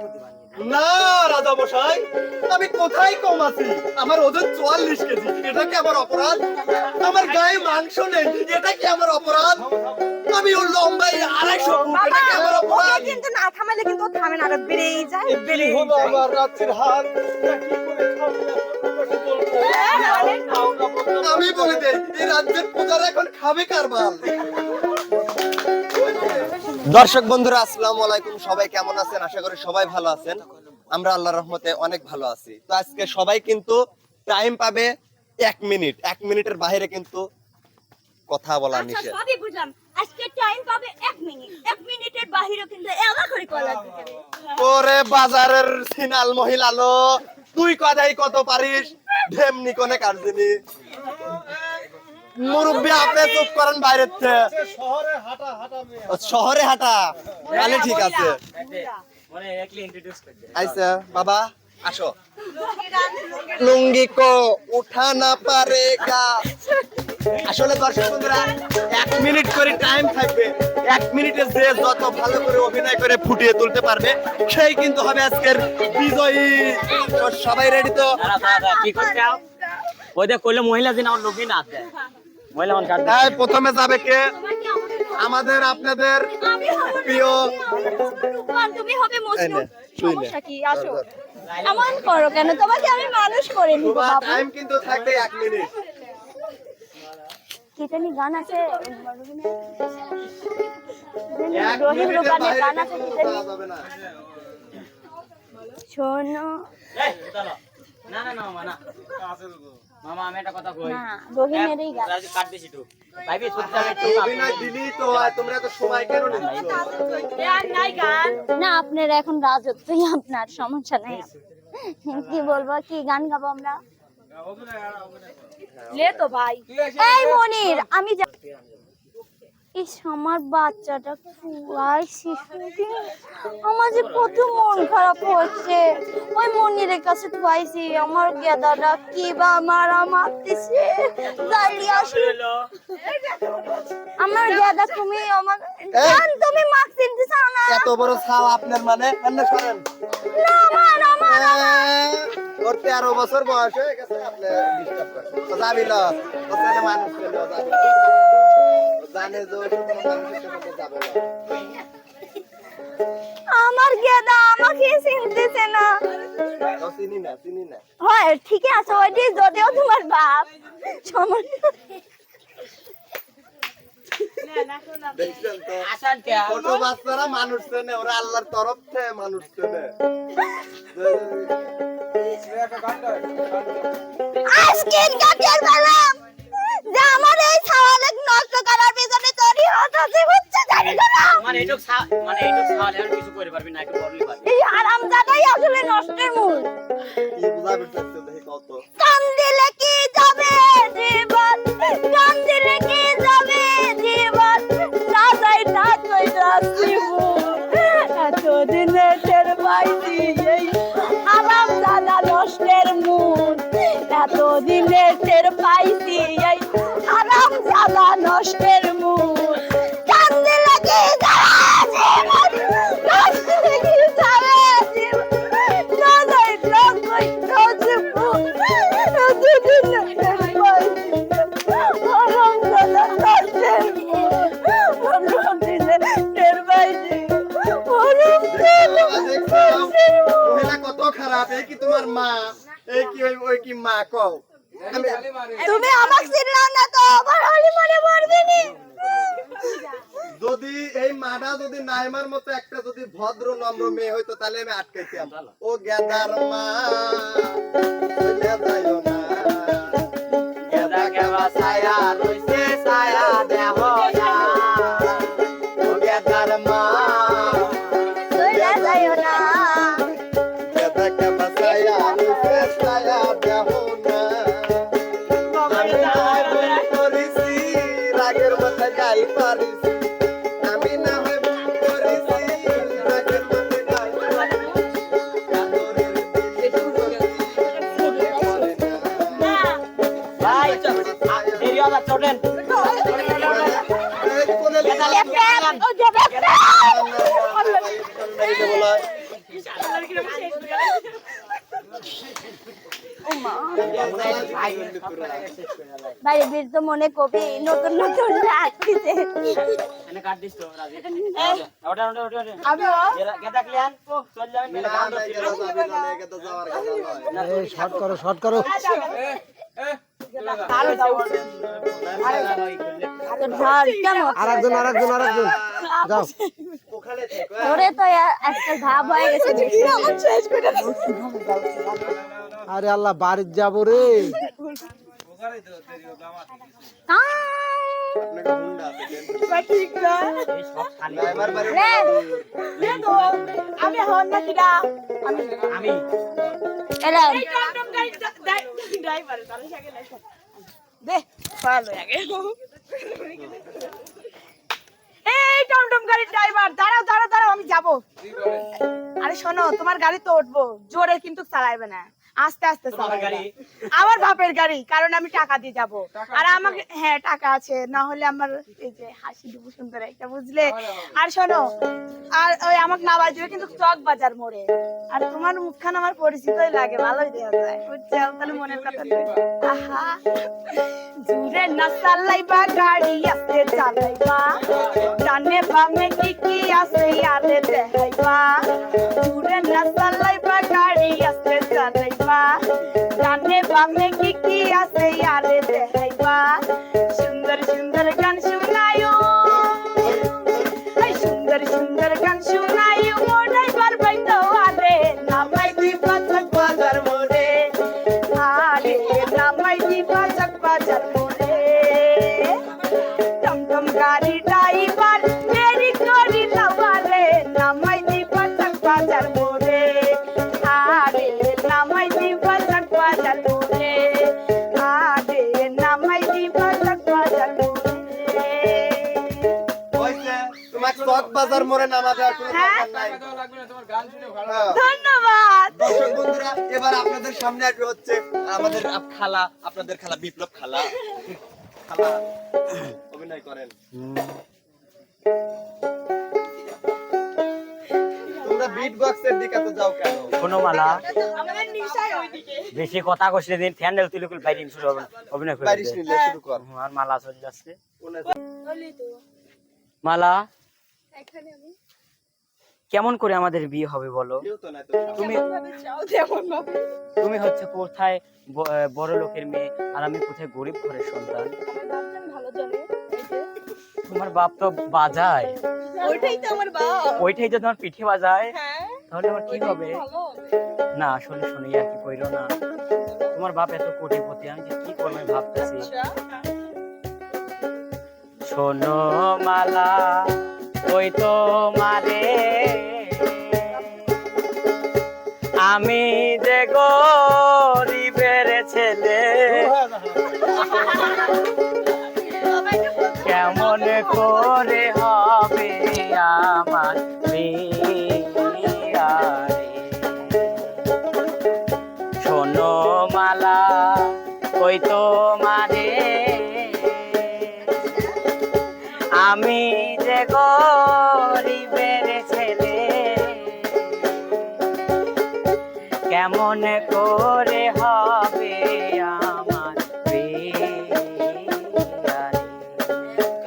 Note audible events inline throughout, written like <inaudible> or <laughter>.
সেনাপতি বানিয়ে না রাজা মশাই আমি কোথায় কম আছি? আমার ওজন চুয়াল্লিশ কেজি। এটা কি আমার অপরাধ? আমার গায়ে মাংস নেই এটা কি আমার অপরাধ? আমি ওর লম্বাই আড়াইশো এটা কি আমার অপরাধ? কিন্তু না থামাইলে কিন্তু থামে না আরও বেড়েই যায় বেড়েই হলো আমার রাত্রির এটা কি করে আমি বলে দেই এই রাজ্যের প্রজারা এখন খাবে কার মাল? দর্শক বন্ধুরা আসসালামু আলাইকুম। সবাই কেমন আছেন? আশা করি সবাই ভালো আছেন। আমরা আল্লাহর রহমতে অনেক ভালো আছি। তো আজকে সবাই কিন্তু টাইম পাবে এক মিনিট। এক মিনিটের বাইরে কিন্তু কথা বলা আচ্ছা নিষেধ। সবই বুঝলাম। আজকে টাইম পাবে এক মিনিট। এক মিনিটের বাহিরে কিন্তু এলা করে কলা। তোরে বাজারের সিনাল মহিলা লো তুই কথাই কত পারিস? ঢেমনি কোনে কাটছিনি মুরব্বী আপনি চুপ করেন বাইরের থেকে। শহরে হাঁটা তাহলে ঠিক আছে। মানে আইসা বাবা আসো। লুঙ্গি কো উঠা না পারেগা। আসলে দর্শক বন্ধুরা এক মিনিট করে টাইম থাকবে। এক মিনিটে যে যত ভালো করে অভিনয় করে ফুটিয়ে তুলতে পারবে সেই কিন্তু হবে আজকের বিজয়ী সবাই রেডি তো? ওই দেখ কইলে মহিলা দিন আমার লোকই না প্রথমে যাবে কে? আমাদের আপনাদের প্রিয় তুমি হবে মজনু নে, শুই নে। সমস্যা কি? আসো। এমন করো কেন? তোমাকে আমি মানুষ করে নিব তোমার বাবা। টাইম কিন্তু থাকবে এক মিনিট কিটানি গান আছে? রহিম মিনিটের গান আছে কিন্তু কিটানি। না। শোনো। এই চলো না না না মামা না। মামা আমি একটা কথা কই? না গান আজ কাট দিছি তো ভাইবি অভিনয় দিলি তো তোমরা তো সময় কেন নিচ্ছ? না আপনার এখন রাজত্বই আপনার সমস্যা নাই। কি বলব কি গান গাবো আমরা? লে তো ভাই। এই মনির আমি যা- ইস আমার বাচ্চাটা খুয়াই শিশুটি আমার যে কত মন খারাপ হচ্ছে। ওই মনিরের কাছে খুয়াইছি আমার গেদাটা কি বা মারা মারতেছে আসি। আমার গেদা তুমি আমার তুমি মাস্ক চিনতে চাও না? এত বড় ছাও আপনার মানে? এমনি সরেন না মা। ওর তেরো বছর বয়স হয়ে গেছে আপনি ডিস্টার্ব করেন। যাবি না মানুষ জানে আমার গেদা আমাকে চিনতেছে না। চিনি না চিনি না। হয় ঠিক আছে ওইটি যদিও তোমার বাপ। সমস্যা মানুষ চেনে ওরা আল্লাহর তরফ থেকে মানুষ চেনে। আজকে যে আমার এই ছাওয়ালে নষ্ট করার পিছনে তৈরি হচ্ছে বুঝছে? জানি না। মানে এইটুক মানে এইটুক সাল আর কিছু করে পারবি না একটু বললি পারবি। এই আরাম জাদাই আসলে নষ্টের মূল। কি বুঝাবে তো দেখি কত। কান দিলে কি যাবে? এই মাটা যদি নাইমার মতো একটা যদি ভদ্র, নম্র মেয়ে হইতো, তাহলে আমি আটকাইতাম। ও গেদার মা রাগের একে তো যাওয়ার কথা নয়। এই শর্ট করো শর্ট করো। আরও যাও তোর ধর কেমন আরেকজন আরেকজন আরেকজন। যাও। ওরে তো এ- ভাব হয়ে গেছে। আরে আল্লাহ, বাড়ির যাব রে। এই টমটম গাড়ির ড্রাইভার দাঁড়াও দাঁড়াও দাঁড়াও আমি যাব আরে শোনো, তোমার গাড়ি তো উঠবো, জোরে কিন্তু চালাইবে না। আস্তে আস্তে আমার বাপের গাড়ি কারণ আমি টাকা দিয়ে যাব। আর আমাকে হ্যাঁ টাকা আছে। না হলে আমার এই যে হাসি দুবু সুন্দর একটা বুঝলে? আর শোনো আর ওই আমাকে না বাজবে কিন্তু চক বাজার মোড়ে। আর তোমার মুখখান আমার পরিচিতই লাগে ভালোই দেখা যায়। বুঝছ? তাহলে মনের কথা আহা। জুড়ে না চালাইবা গাড়ি আস্তে চালাইবা। ডানে বামে কি কি আছে আরে দেখাইবা। জুড়ে না চালাইবা গাড়ি আস্তে চালাইবা। ডানে বামে কি কি আছে আরে দেখাইবা। সুন্দর সুন্দর গান শুনায়ো সুন্দর সুন্দর গান শুনায়ো মোড়াই চক বাজার মোড়ে নামা দেওয়ার কোনো দরকার নাই। হ্যাঁ। ধন্যবাদ। দর্শক বন্ধুরা এবার আপনাদের সামনে আসবে হচ্ছে আমাদের আপ- খালা আপনাদের খালা বিপ্লব খালা। খালা অভিনয় করেন। তোমরা বিট বক্সের দিকে তো যাও কেন? কোনো মালা আমাদের নিশায় ওইদিকে বেশি কথা কষলে দিন ফ্যান্ডেল তুলে কুল বাইরে শুরু হবে অভিনয় করে বাইরিশ শুরু কর। আর মালা চলে যাচ্ছে। মালা কেমন করে আমাদের বিয়ে হবে বলো। তুমি তুমি হচ্ছে কোথায় বড় লোকের মেয়ে আর আমি কোথায় গরিব ঘরের সন্তান? তোমার বাপ তো বাজায়। ওইটাই তো আমার বাপ। ওইটাই তো তোমার পিঠে বাজায় হ্যাঁ। তাহলে আমার কি হবে? না আসলে শুনি আর কি কইরো না। তোমার বাপ এত কোটিপতি আমি যে কি করব ভাবতেছি। শোনো মালা ওই তো মারে আমি যে গরিবের ছেলে কেমন করে হবে আমার করে হবে আমার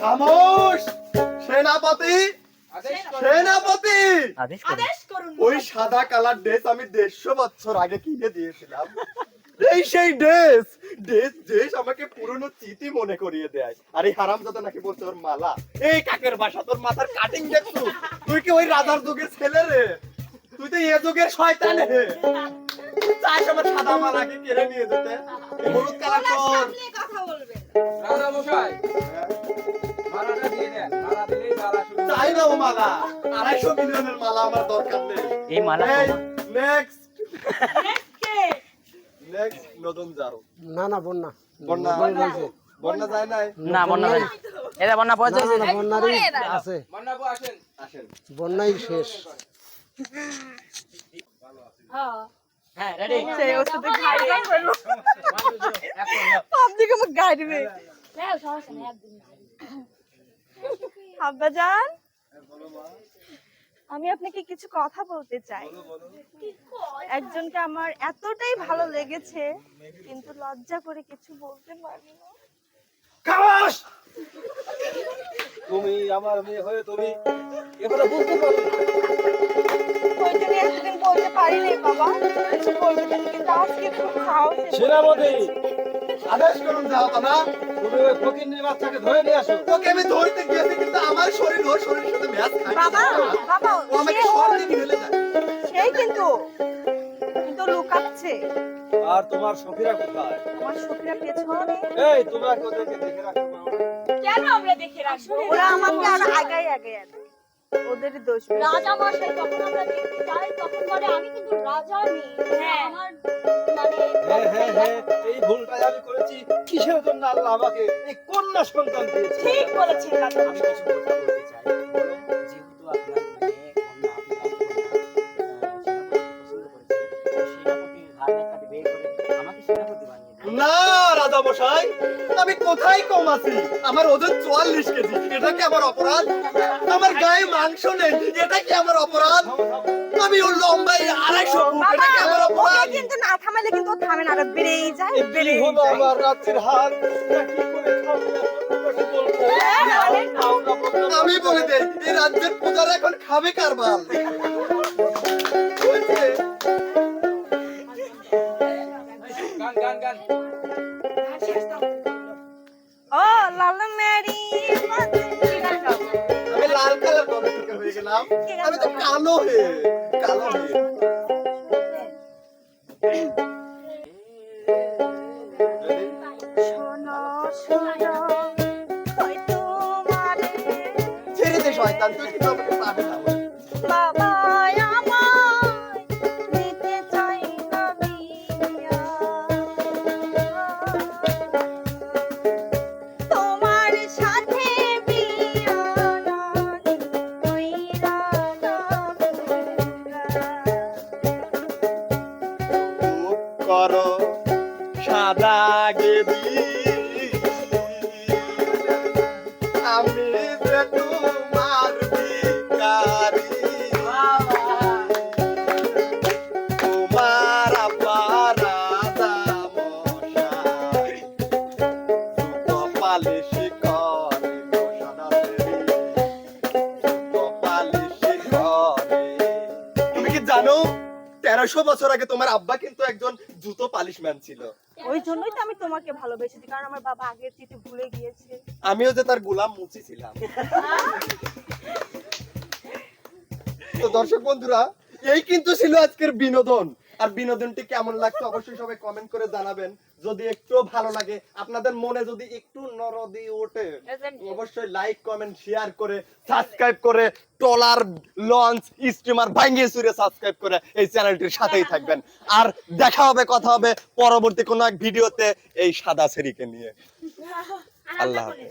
খামোশ! সেনাপতি! সেনাপতি! আদেশ করুন। আদেশ করুন ওই সাদা কালার ড্রেস আমি দেড়শো বছর আগে কিনে দিয়েছিলাম। এই সেই ড্রেস! ড্রেস ড্রেস আমাকে পুরনো চিঠি মনে করিয়ে দেয়। আর এই হারাম নাকি বলছে ওর মালা। এই কাকের বাসা তোর মাথার কাটিং দেখছ? তুই কি ওই রাজার যুগের ছেলে রে? তুই তো এ যুগের শয়তান রে চাস আমার সাদা মালাকে কেড়ে নিয়ে যেতে। হলুদ কালার তোর। কথা বলবে রাজা মশাই মালাটা দিয়ে দেন মালা দিলেই মালা চাই না ও মালা আড়াইশো মিলিয়নের মালা আমার দরকার নেই। এই মালা নেক্সট নেক্সট নতুন যাও না না বন্যা। বন্যা? বন্যা যায় নাই? না বন্যা এটা না। বন্যারই আছে। মান্নাবু আসেন। আসেন। বন্যাই শেষ। হ্যাঁ। রেডি সেই ওষুধে খাইয়ে করব পাবলিক আমাকে গায়ে দেবে আব্বা জান আমি আপনাকে কিছু কথা বলতে চাই একজনকে আমার এতটাই ভালো লেগেছে কিন্তু লজ্জা করে কিছু বলতে পারি না তুমি আমার মেয়ে হয়ে তুমি এবারে বুঝতে পারলে না। ওই জন্য এতদিন বলতে পারিনি বাবা কিছু বলতে পারি কিন্তু আজকে খুব সাহস সেনাপতি আদেশ করুন যাও তুমি ওই ফকিন্নির বাচ্চাকে ধরে নিয়ে আসো ওকে আমি ধরতে গিয়েছি কিন্তু আমার শরীর ওর শরীরের সাথে ম্যাচ খায়। বাবা বাবা ও আমাকে সে ফেলে যায় সেই কিন্তু কিন্তু লুকাচ্ছে। আর তোমার সখীরা কোথায়? আমার সখীরা পেছনে। এই তোমার ওদেরকে দেখে রাখো? কেন আমরা দেখে রাখব? ওরা আমাকে আরও আগাই আগাই আনে। ওদের দোষ রাজা মশাই যখন আমরা দেখতে যাই তখন বলে আমি কিন্তু রাজা মেয়ে হ্যাঁ। আমার মানে হ্যাঁ হ্যাঁ হ্যাঁ এই ভুলটা আমি করেছি। কিসের জন্য আল্লাহ আমাকে এই কন্যা সন্তান দিয়েছে ঠিক বলেছেন রাজা। আমি কোথায় কম আছি। আমার ওজন চুয়াল্লিশ কেজি। এটা কি আমার অপরাধ? আমার গায়ে মাংস নেই। এটা কি আমার অপরাধ? আমি ওর লম্বাই আড়াইশো ফুট। এটা কি আমার অপরাধ? কিন্তু না থামালে কিন্তু থামে না বেড়েই যায়। বেড়েই হলো আমার রাত্রির হাত হ্যাঁ, বলব না। আমি বলে দেই এই রাজ্যের প্রজারা এখন খাবে কার আমি লাল কালার হয়ে গেলাম। তো কালো হয়ে কালো হয়ে তেরোশো বছর আগে তোমার আব্বা কিন্তু একজন জুতো পালিশ ম্যান ছিল। ওই জন্যই তো আমি তোমাকে ভালোবেসেছি কারণ আমার বাবা আগে চিঠি ভুলে গিয়েছে। আমিও যে তার গোলাম মুচি ছিলাম। তো দর্শক বন্ধুরা এই কিন্তু ছিল আজকের বিনোদন। আর বিনোদনটি কেমন লাগছে অবশ্যই সবাই কমেন্ট করে জানাবেন। যদি একটু ভালো লাগে আপনাদের মনে যদি একটু নরদি ওঠে অবশ্যই লাইক কমেন্ট শেয়ার করে সাবস্ক্রাইব করে টলার লঞ্চ স্টিমার ভাঙিয়ে চুরে সাবস্ক্রাইব করে এই চ্যানেলটির সাথেই থাকবেন। আর দেখা হবে কথা হবে পরবর্তী কোনো এক ভিডিওতে এই সাদা সেরিকে নিয়ে। <laughs> আল্লাহ হাফেজ।